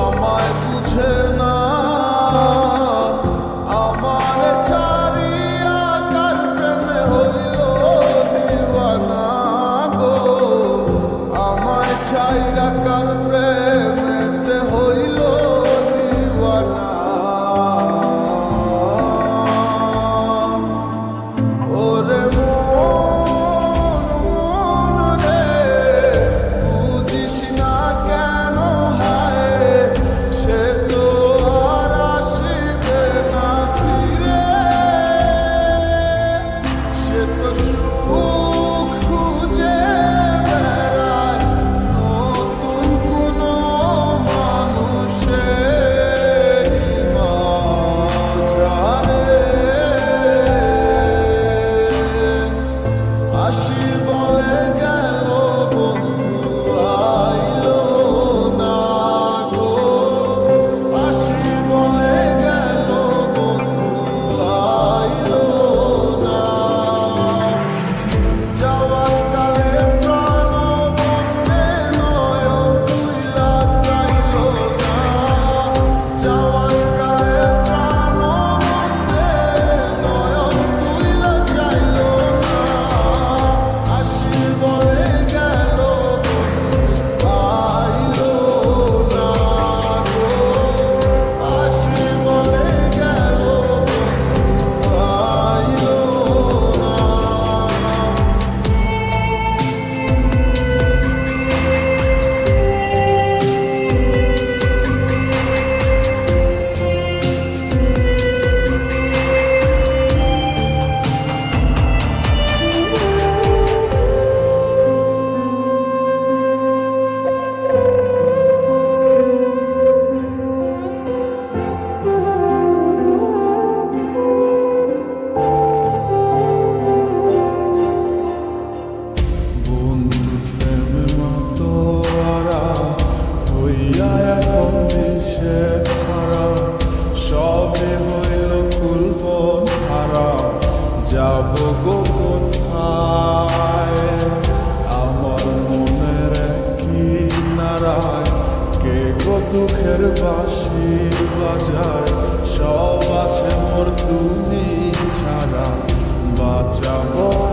আমায় বুঝে কে কতুখের বাসি বাজায় সব আছে মোর তুমি ছাড়া বাঁচাবো